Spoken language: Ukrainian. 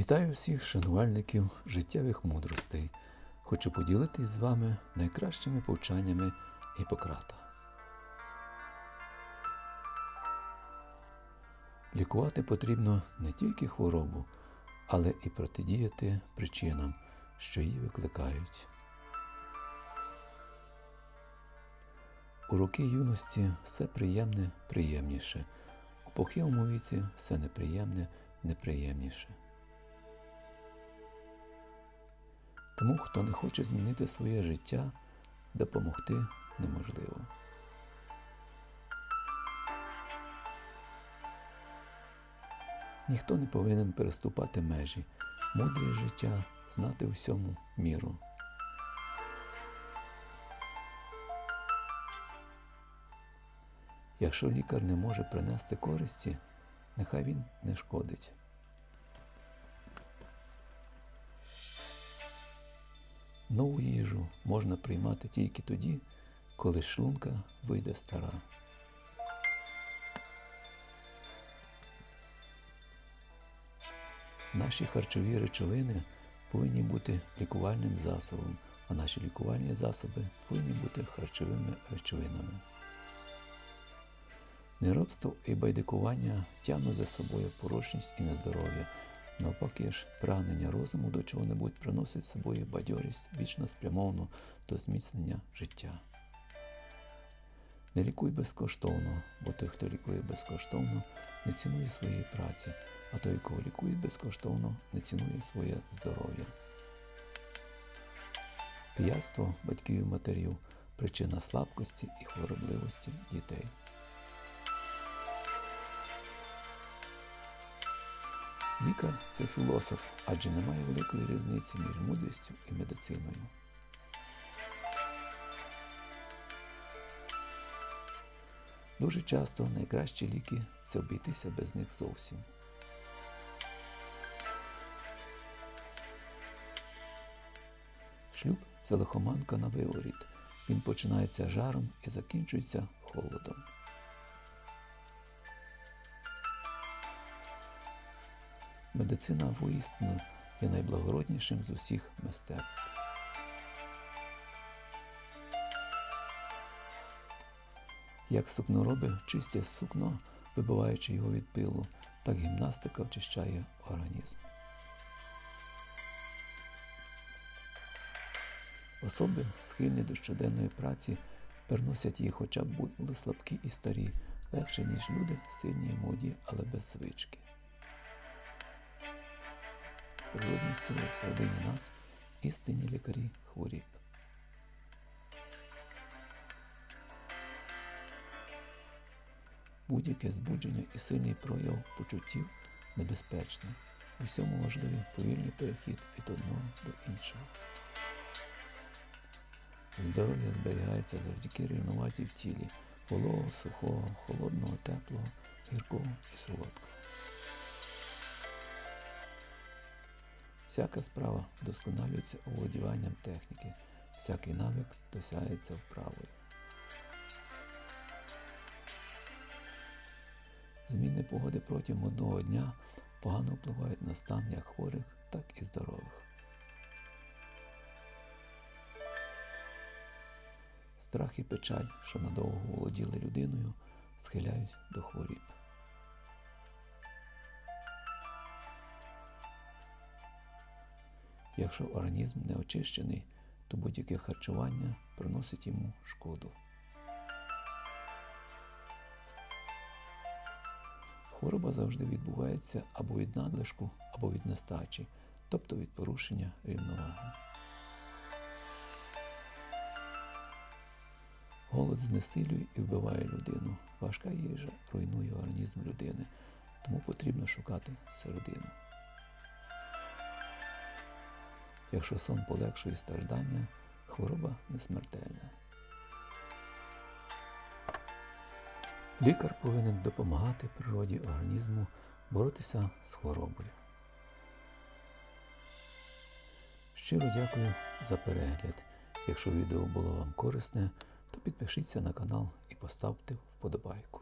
Вітаю всіх шанувальників життєвих мудростей. Хочу поділитись з вами найкращими повчаннями Гіппократа. Лікувати потрібно не тільки хворобу, але і протидіяти причинам, що її викликають. У роки юності все приємне приємніше, у похилому віці все неприємне неприємніше. Тому, хто не хоче змінити своє життя, допомогти неможливо. Ніхто не повинен переступати межі, мудрість життя знати всьому міру. Якщо лікар не може принести користі, нехай він не шкодить. Нову їжу можна приймати тільки тоді, коли шлунка вийде стара. Наші харчові речовини повинні бути лікувальним засобом, а наші лікувальні засоби повинні бути харчовими речовинами. Неробство і байдикування тягнуть за собою порожність і нездоров'я. Навпаки ж, прагнення розуму до чого-небудь приносить з собою бадьорість вічно спрямовану до зміцнення життя. Не лікуй безкоштовно, бо той, хто лікує безкоштовно, не цінує своєї праці, а той, кого лікують безкоштовно, не цінує своє здоров'я. П'ятство батьків і матерів причина слабкості і хворобливості дітей. Лікар це філософ, адже немає великої різниці між мудрістю і медициною. Дуже часто найкращі ліки це обійтися без них зовсім. Шлюб це лихоманка на виворіт. Він починається жаром і закінчується холодом. Медицина воістину є найблагороднішим з усіх мистецтв. Як сукнороби чистять сукно, вибиваючи його від пилу, так гімнастика очищає організм. Особи, схильні до щоденної праці, переносять її, хоча б були слабкі і старі, легше, ніж люди, сильні і молоді, але без звички. Природні сили всередині нас, істинні лікарі хворіб. Будь-яке збудження і сильний прояв почуттів небезпечне. У всьому важливий повільний перехід від одного до іншого. Здоров'я зберігається завдяки рівновазі в тілі вологого, сухого, холодного, теплого, гіркого і солодкого. Всяка справа вдосконалюється оволодіванням техніки, всякий навик досягається вправою. Зміни погоди протягом одного дня погано впливають на стан як хворих, так і здорових. Страх і печаль, що надовго володіли людиною, схиляють до хворіб. Якщо організм не очищений, то будь-яке харчування приносить йому шкоду. Хвороба завжди відбувається або від надлишку, або від нестачі, тобто від порушення рівноваги. Голод знесилює і вбиває людину. Важка їжа руйнує організм людини, тому потрібно шукати середину. Якщо сон полегшує страждання, хвороба не смертельна. Лікар повинен допомагати природі організму боротися з хворобою. Щиро дякую за перегляд. Якщо відео було вам корисне, то підпишіться на канал і поставте вподобайку.